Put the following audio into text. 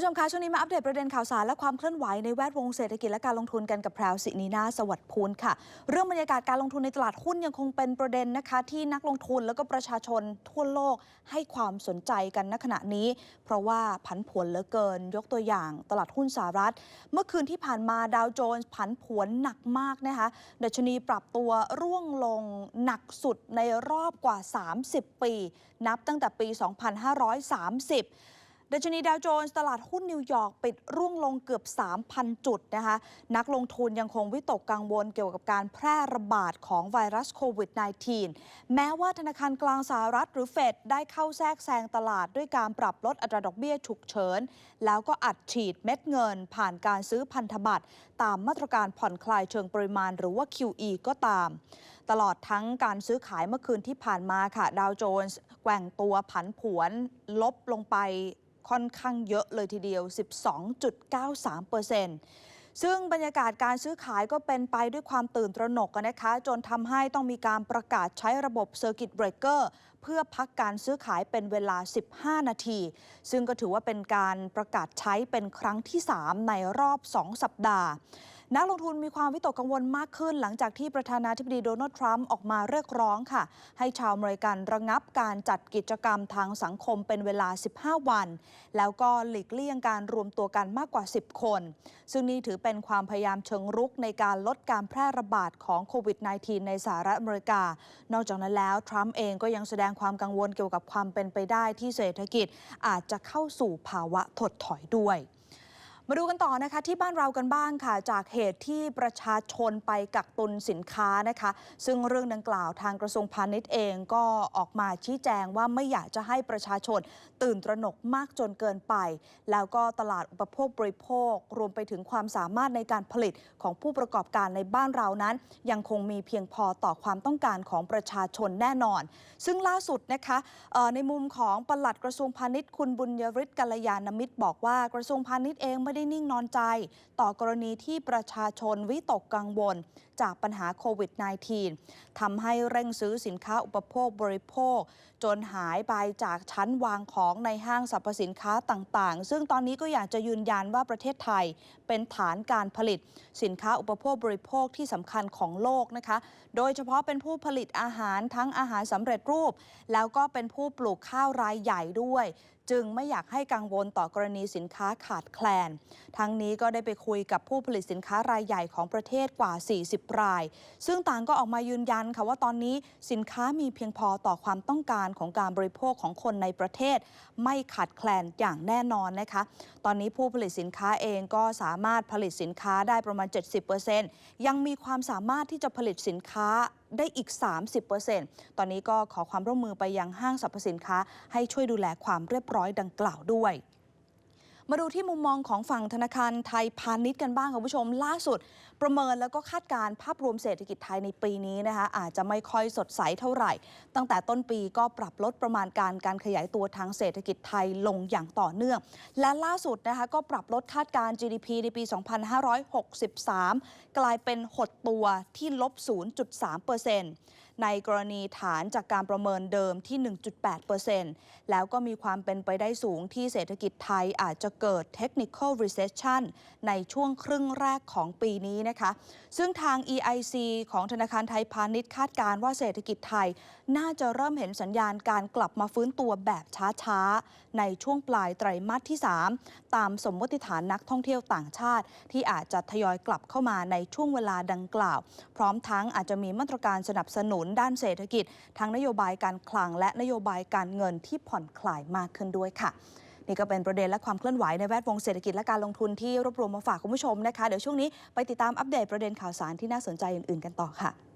ผู้ชมคะช่วงนี้มาอัปเดตประเด็นข่าวสารและความเคลื่อนไหวในแวดวงเศรษฐกิจและการลงทุนกันกับแพรวสินีนาสวัสดิ์พูนค่ะ เรื่องบรรยากาศการลงทุนในตลาดหุ้นยังคงเป็นประเด็นนะคะ ที่นักลงทุนแล้วก็ประชาชนทั่วโลกให้ความสนใจกันณขณะนี้ เพราะว่าผันผวนเหลือเกิน ยกตัวอย่างตลาดหุ้นสหรัฐ เมื่อคืนที่ผ่านมาดาวโจนส์ผันผวนหนักมากนะคะดัชนีปรับตัวร่วงลงหนักสุดในรอบกว่า 30 ปี นับตั้งแต่ปี 2530 ดัชนีดาวโจนส์ตลาดหุ้นนิวยอร์กปิดร่วงลงเกือบ 3,000 จุดนะคะ นักลงทุนยังคงวิตกกังวลเกี่ยวกับการแพร่ระบาดของไวรัสโควิด -19 แม้ว่าธนาคารกลางสหรัฐหรือเฟดได้เข้าแทรกแซงตลาดด้วยการปรับลดอัตราดอกเบี้ยฉุกเฉิน แล้วก็อัดฉีดเม็ดเงิน ผ่านการซื้อพันธบัตรตามมาตรการผ่อนคลายเชิงปริมาณหรือว่า QE ก็ตาม ตลอดทั้งการซื้อขายเมื่อคืนที่ผ่านมาค่ะดาวโจนส์แกว่งตัวผันผวนลบลงไป ค่อนข้างเยอะเลยทีเดียว 12.93%ซึ่งบรรยากาศการซื้อขายก็เป็นไปด้วยความตื่นตระหนกนะคะ จนทำให้ต้องมีการประกาศใช้ระบบเซอร์กิตเบรกเกอร์เพื่อพักการซื้อขายเป็นเวลา 15 นาที ซึ่งก็ถือว่าเป็นการประกาศใช้เป็นครั้งที่ 3 ในรอบ 2 สัปดาห์ นักลงทุนมีความวิตกกังวลมากขึ้น หลังจากที่ประธานาธิบดีโดนัลด์ทรัมป์ออกมาเรียกร้องค่ะ ให้ชาวอเมริกันระงับการจัดกิจกรรมทางสังคมเป็นเวลา 15 วัน แล้วก็หลีกเลี่ยงการรวมตัวกันมากกว่า 10 คน ซึ่งนี่ถือเป็นความพยายามเชิงรุกในการลดการแพร่ระบาดของโควิด -19 ในสหรัฐอเมริกา นอกจากนั้นแล้ว ทรัมป์เองก็ยังแสดงความกังวลเกี่ยวกับความเป็นไปได้ที่เศรษฐกิจอาจจะเข้าสู่ภาวะถดถอยด้วย มาดูกันต่อนะคะที่บ้านเรากันบ้างค่ะ จากเหตุที่ประชาชนไปกักตุนสินค้านะคะ ซึ่งเรื่องดังกล่าวทางกระทรวงพาณิชย์เองก็ออกมาชี้แจงว่าไม่อยากจะให้ประชาชนตื่นตระหนกมากจนเกินไป แล้วก็ตลาดอุปโภคบริโภค รวมไปถึงความสามารถในการผลิตของผู้ประกอบการในบ้านเรานั้น ยังคงมีเพียงพอต่อความต้องการของประชาชนแน่นอน ซึ่งล่าสุดนะคะในมุมของปลัดกระทรวงพาณิชย์คุณบุญยริศกัลยาณมิตรบอกว่ากระทรวงพาณิชย์เองไม่ได้นิ่งนอนใจ ต่อกรณีที่ประชาชนวิตกกังวล จากปัญหาโควิด -19 ทำให้เร่งซื้อสินค้าอุปโภคบริโภค จนหายไปจากชั้นวางของในห้างสรรพสินค้าต่างๆ ซึ่งตอนนี้ก็อยากจะยืนยันว่าประเทศไทยเป็นฐานการผลิต สินค้าอุปโภคบริโภคที่สำคัญของโลกนะคะ โดยเฉพาะเป็นผู้ผลิตอาหารทั้งอาหารสำเร็จรูป แล้วก็เป็นผู้ปลูกข้าวรายใหญ่ด้วยจึงไม่อยากให้กังวลต่อกรณีสินค้าขาดแคลน ทั้งนี้ก็ได้ไปคุยกับผู้ผลิตสินค้ารายใหญ่ของประเทศกว่า 40ราย ซึ่งต่างก็ออกมายืนยันค่ะว่าตอนนี้สินค้ามีเพียงพอต่อความต้องการของการบริโภคของคนในประเทศ ไม่ขาดแคลนอย่างแน่นอนนะคะ ตอนนี้ผู้ผลิตสินค้าเองก็สามารถผลิตสินค้าได้ประมาณ 70%ยังมีความสามารถที่จะผลิตสินค้าได้อีก 30%ตอนนี้ก็ขอความร่วมมือไปยังห้างสรรพสินค้า ให้ช่วยดูแลความเรียบร้อยดังกล่าวด้วย มาดูที่มุมมองของฝั่งธนาคารไทยพาณิชย์กันบ้างคุณผู้ชม ล่าสุด ประเมินแล้วก็คาดการ์ภาพรวมเศรษฐกิจไทยในปีนี้นะคะอาจจะไม่ค่อยสดใสเท่าไหร่ ตั้งแต่ต้นปีก็ปรับลดประมาณการการขยายตัวทางเศรษฐกิจไทยลงอย่างต่อเนื่อง และล่าสุดนะคะก็ปรับลดคาดการ GDP ในปี 2563 กลายเป็นหดตัวที่ลบ 0.3% ในกรณีฐานจากการประเมินเดิมที่ 1.8%แล้วก็มีความเป็นไปได้สูงที่เศรษฐกิจไทยอาจจะเกิด technical recession ในช่วงครึ่งแรกของปีนี้นะคะ ซึ่งทาง EIC ของธนาคารไทยพาณิชย์คาดการณ์ว่าเศรษฐกิจไทย น่าจะเริ่มเห็นสัญญาณการกลับมาฟื้นตัวแบบช้าๆ ในช่วงปลายไตรมาสที่ 3 ตามสมมติฐานนักท่องเที่ยวต่างชาติ ที่อาจจะทยอยกลับเข้ามาในช่วงเวลาดังกล่าว พร้อมทั้งอาจจะมีมาตรการสนับสนุนด้านเศรษฐกิจ ทั้งนโยบายการคลัง และนโยบายการเงินที่ผ่อนคลายมากขึ้นด้วยค่ะนี่ก็เป็นประเด็นและความเคลื่อนไหวในแวดวงเศรษฐกิจและการลงทุนที่รวบรวมมาฝากคุณผู้ชมนะคะ เดี๋ยวช่วงนี้ไปติดตามอัปเดตประเด็นข่าวสารที่น่าสนใจอื่นๆกันต่อค่ะ